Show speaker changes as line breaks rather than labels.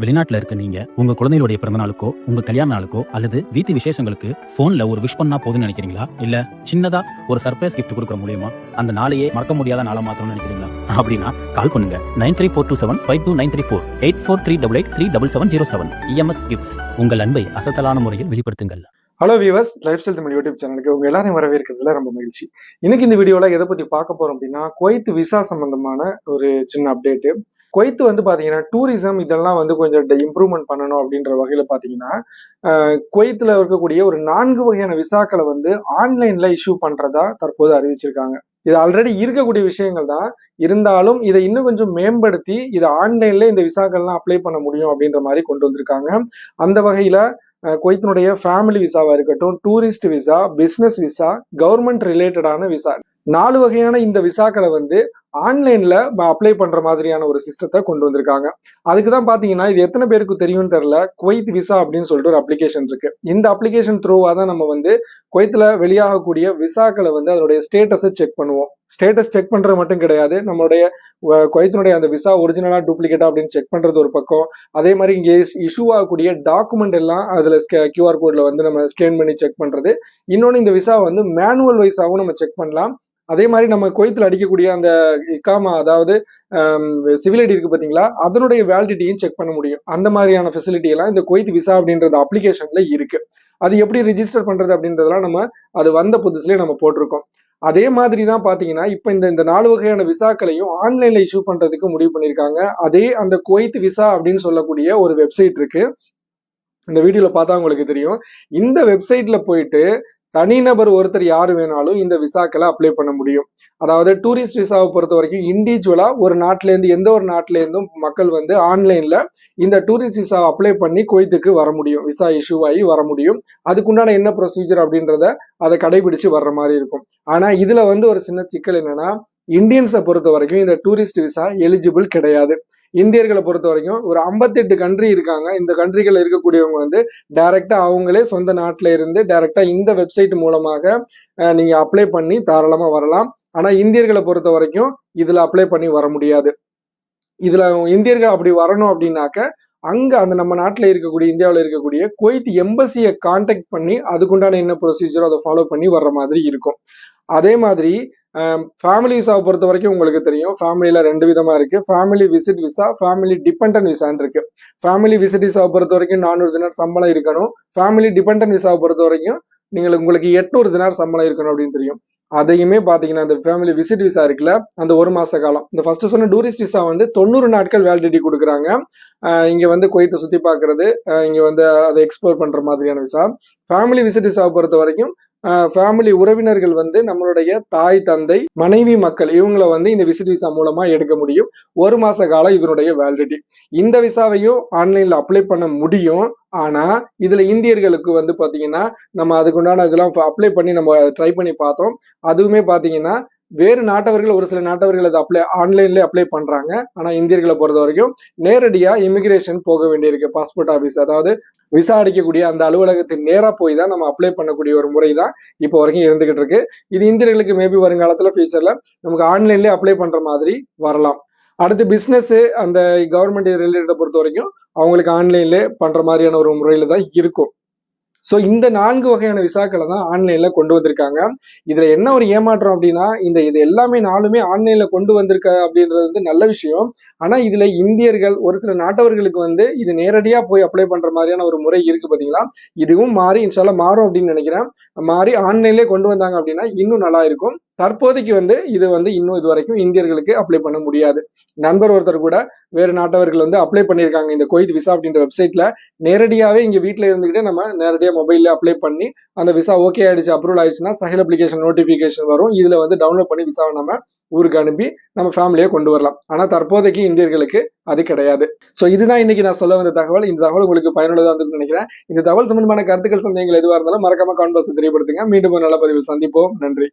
வெளிநாட்டுல இருக்க நீங்க உங்க குழந்தைகளுடைய பிறந்த நாளுக்கோ உங்க கல்யாண நாளுக்கோ அல்லது வீட்டு விசேஷங்களுக்கு போன்ல ஒரு விஷ் பண்ணா போதும்னு நினைக்கிறீங்களா? இல்ல சின்னதா ஒரு சர்ப்ரைஸ் கிஃப்ட் கொடுக்குற மூலியமா அந்த நாளையே மறக்க முடியாத நாளா மாத்தணும்னு நினைக்கிறீங்களா? அப்படின்னா கால் பண்ணுங்க. Nine three four two seven five two nine three four eight four three double eight three double seven zero seven. EMS gifts உங்கள் அன்பை அசத்தலான முறையில் வெளிப்படுத்துங்கள்.
Hello viewers lifestyle Tamil YouTube சேனலுக்கு உங்க எல்லாரையும் வரவேற்கிறதுல ரொம்ப மகிழ்ச்சி. இன்னைக்கு இந்த வீடியோல எதை பத்தி பார்க்க போறோம் அப்படின்னா குவைத் விசா சம்பந்தமான ஒரு சின்ன அப்டேட்டு கொய்த்து வந்து பார்த்தீங்கன்னா டூரிசம் இதெல்லாம் வந்து கொஞ்சம் இம்ப்ரூவ்மெண்ட் பண்ணணும் அப்படின்ற வகையில் பார்த்தீங்கன்னா அஹ், இருக்கக்கூடிய ஒரு நான்கு வகையான விசாக்களை வந்து ஆன்லைனில் இஷ்யூ பண்ணுறதா தற்போது அறிவிச்சிருக்காங்க. இது ஆல்ரெடி இருக்கக்கூடிய விஷயங்கள் தான். இருந்தாலும் இதை இன்னும் கொஞ்சம் மேம்படுத்தி இதை ஆன்லைனில் இந்த விசாக்கள்லாம் அப்ளை பண்ண முடியும் அப்படின்ற மாதிரி கொண்டு வந்திருக்காங்க. அந்த வகையில் அஹ் குவைத்தினுடைய ஃபேமிலி விசாவாக இருக்கட்டும் tourist visa business visa government ரிலேட்டடான விசா நாலு வகையான இந்த விசாக்களை வந்து ஆன்லைன்ல அப்ளை பண்ற மாதிரியான ஒரு சிஸ்டத்தை கொண்டு வந்திருக்காங்க. அதுக்கு தான் பாத்தீங்கன்னா இது எத்தனை பேருக்கு தெரியும்னு தெரியல குவைத் விசா அப்படின்னு சொல்லிட்டு ஒரு அப்ளிகேஷன் இருக்கு. இந்த அப்ளிகேஷன் த்ரூவா தான் நம்ம வந்து குவைத்துல வெளியாகக்கூடிய விசாக்களை வந்து அதனுடைய ஸ்டேட்டஸை செக் பண்ணுவோம். ஸ்டேட்டஸ் செக் பண்றது மட்டும் கிடையாது. நம்மளுடைய குவைத்தினுடைய அந்த விசா ஒரிஜினலா டூப்ளிகேட்டா அப்படின்னு செக் பண்றது ஒரு பக்கம். அதே மாதிரி இங்கே இஷ்யூ ஆகக்கூடிய டாக்குமெண்ட் எல்லாம் அதுல கியூஆர் கோட்ல வந்து நம்ம ஸ்கேன் பண்ணி செக் பண்றது. இன்னொன்று இந்த விசா வந்து மேனுவல் வைஸாகவும் நம்ம செக் பண்ணலாம். அதே மாதிரி நம்ம கோயத்தில் அடிக்கக்கூடிய அந்த இக்காமா அதாவது சிவில் ஐடி இருக்கு பார்த்தீங்களா அதனுடைய வேலிடிட்டியும் செக் பண்ண முடியும். அந்த மாதிரியான ஃபெசிலிட்டி எல்லாம் இந்த குவைத் விசா அப்படின்றது அப்ளிகேஷன்ல இருக்கு. அது எப்படி ரிஜிஸ்டர் பண்றது அப்படின்றதெல்லாம் நம்ம அது வந்த புதுசுலேயே நம்ம போட்டிருக்கோம். அதே மாதிரி தான் பார்த்தீங்கன்னா இப்போ இந்த இந்த நாலு வகையான விசாக்களையும் ஆன்லைனில் இஷ்யூ பண்ணுறதுக்கு முடிவு பண்ணியிருக்காங்க. அதே அந்த குவைத் விசா அப்படின்னு சொல்லக்கூடிய ஒரு வெப்சைட் இருக்கு. இந்த வீடியோவில் பார்த்தா உங்களுக்கு தெரியும். இந்த வெப்சைட்டில் போயிட்டு தனிநபர் ஒருத்தர் யார் வேணாலும் இந்த விசாக்களை அப்ளை பண்ண முடியும். அதாவது டூரிஸ்ட் விசாவை பொறுத்த வரைக்கும் இண்டிவிஜுவலா ஒரு நாட்டிலேருந்து எந்த ஒரு நாட்டிலேருந்தும் மக்கள் வந்து ஆன்லைன்ல இந்த டூரிஸ்ட் விசா அப்ளை பண்ணி குவைத்துக்கு வர முடியும். விசா இஷ்யூ ஆகி வர முடியும். அதுக்குண்டான என்ன ப்ரொசீஜர் அப்படின்றத அதை கடைபிடிச்சு வர்ற மாதிரி இருக்கும். ஆனா இதுல வந்து ஒரு சின்ன சிக்கல் என்னன்னா இந்தியன்ஸை பொறுத்த வரைக்கும் இந்த டூரிஸ்ட் விசா எலிஜிபிள் கிடையாது. இந்தியர்களை பொறுத்த வரைக்கும் ஒரு 58 கண்ட்ரி இருக்காங்க. இந்த கண்ட்ரிகள் இருக்கக்கூடியவங்க வந்து டைரெக்டாக அவங்களே சொந்த நாட்டில் இருந்து டைரெக்டாக இந்த வெப்சைட் மூலமாக நீங்கள் அப்ளை பண்ணி தாராளமாக வரலாம். ஆனால் இந்தியர்களை பொறுத்த வரைக்கும் இதில் அப்ளை பண்ணி வர முடியாது. இதில் இந்தியர்கள் அப்படி வரணும் அப்படின்னாக்க அங்கே அந்த நம்ம நாட்டில் இருக்கக்கூடிய இந்தியாவில் இருக்கக்கூடிய குவைத் எம்பசியை காண்டாக்ட் பண்ணி அதுக்குண்டான என்ன ப்ரொசீஜரோ அதை ஃபாலோ பண்ணி வர்ற மாதிரி இருக்கும். அதே மாதிரி ஃபேமிலி விசாவை பொறுத்த வரைக்கும் உங்களுக்கு தெரியும். ஃபேமிலியில் ரெண்டு விதமாக இருக்குது family visit visa family dependent விசான்னு இருக்குது ஃபேமிலி விசிட் விசாவை பொறுத்த வரைக்கும் நானூறு தினார் சம்பளம் இருக்கணும். ஃபேமிலி டிபெண்டன்ட் விசாவை பொறுத்த வரைக்கும் நீங்கள் உங்களுக்கு எட்நூறு தினார் சம்பளம் இருக்கணும் அப்படின்னு தெரியும். அதையுமே பார்த்தீங்கன்னா இந்த ஃபேமிலி விசிட் விசா இருக்குல்ல அந்த ஒரு மாத காலம். இந்த ஃபர்ஸ்ட் சொன்ன டூரிஸ்ட் விசா வந்து தொண்ணூறு நாட்கள் வேலிடிட்டி கொடுக்குறாங்க. இங்கே வந்து கொய்த்தை சுற்றி பார்க்குறது இங்கே வந்து அதை எக்ஸ்ப்ளோர் பண்ணுற மாதிரியான விசா ஃபேமிலி விசிட் விசாவை பொறுத்த வரைக்கும் ஃபேமிலி உறவினர்கள் வந்து நம்மளுடைய தாய் தந்தை மனைவி மக்கள் இவங்களை வந்து இந்த விசிட் விசா மூலமா எடுக்க முடியும். ஒரு மாச காலம் இதனுடைய வேலிடிட்டி இந்த விசாவையும் ஆன்லைன்ல அப்ளை பண்ண முடியும். ஆனா இதுல இந்தியர்களுக்கு வந்து பாத்தீங்கன்னா நம்ம அதுக்குண்டான இதெல்லாம் அப்ளை பண்ணி நம்ம ட்ரை பண்ணி பார்த்தோம். அதுவுமே பாத்தீங்கன்னா வேறு நாட்டவர்கள் ஒரு சில நாட்டவர்கள் அதை அப்ளை ஆன்லைன்ல அப்ளை பண்ணுறாங்க ஆனால் இந்தியர்களை பொறுத்த வரைக்கும் நேரடியாக இமிகிரேஷன் போக வேண்டியிருக்கு பாஸ்போர்ட் ஆஃபீஸ் அதாவது விசா அடிக்கக்கூடிய அந்த அலுவலகத்தின் நேராக போய் தான் நம்ம அப்ளை பண்ணக்கூடிய ஒரு முறை தான் இப்போ வரைக்கும் இருந்துகிட்டு இருக்கு. இது இந்தியர்களுக்கு மேபி வருங்காலத்தில் ஃபியூச்சரில் நமக்கு ஆன்லைன்லேயே அப்ளை பண்ணுற மாதிரி வரலாம். அடுத்து பிஸ்னஸ்ஸு அந்த கவர்மெண்ட் ரிலேட்டடை பொறுத்த வரைக்கும் அவங்களுக்கு ஆன்லைன்லேயே பண்ற மாதிரியான ஒரு முறையில் தான் இருக்கும். ஸோ இந்த நான்கு வகையான விசாக்களை தான் ஆன்லைனில் கொண்டு வந்திருக்காங்க. இதில் என்ன ஒரு ஏமாற்றம் அப்படின்னா இந்த இது எல்லாமே நாலுமே ஆன்லைனில் கொண்டு வந்திருக்க அப்படின்றது வந்து நல்ல விஷயம். ஆனால் இதில் இந்தியர்கள் ஒரு சில நாட்டவர்களுக்கு வந்து இது நேரடியாக போய் அப்ளை பண்ணுற மாதிரியான ஒரு முறை இருக்குது பார்த்தீங்களா இதுவும் மாறி இன்ஷால்லா மாறும் அப்படின்னு நினைக்கிறேன். மாறி ஆன்லைன்லேயே கொண்டு வந்தாங்க அப்படின்னா இன்னும் நல்லா இருக்கும். தற்போதைக்கு வந்து இது வந்து இன்னும் இது வரைக்கும் இந்தியர்களுக்கு அப்ளை பண்ண முடியாது. நண்பர் ஒருத்தர் கூட வேறு நாட்டவர்கள் வந்து அப்ளை பண்ணியிருக்காங்க. இந்த கொய்த் விசா அப்படின்ற வெப்சைட்ல நேரடியாகவே இங்கே வீட்டில் இருந்துகிட்டே நம்ம நேரடியாக மொபைலில் அப்ளை பண்ணி அந்த விசா ஓகே ஆயிடுச்சு அப்ரூவல் ஆயிடுச்சுன்னா சஹில் அப்ளிகேஷன் நோட்டிஃபிகேஷன் வரும். இதில் வந்து டவுன்லோட் பண்ணி விசாவை நம்ம ஊருக்கு அனுப்பி நம்ம ஃபேமிலியை கொண்டு வரலாம். ஆனால் தற்போதைக்கு இந்தியர்களுக்கு அது கிடையாது. ஸோ இதுதான் இன்னைக்கு நான் சொல்ல வந்த தகவல். இந்த தகவல் உங்களுக்கு பயனுள்ளதாக இருந்திருக்கும்னு நினைக்கிறேன். இந்த தகவல் சம்பந்தமான கருத்துக்கள் சந்தேகங்கள் எதுவாக இருந்தாலும் மறக்காம கான்பாஸ் தெரியப்படுத்துங்க. மீண்டும் ஒரு நல்ல பதிவில் சந்திப்போம். நன்றி.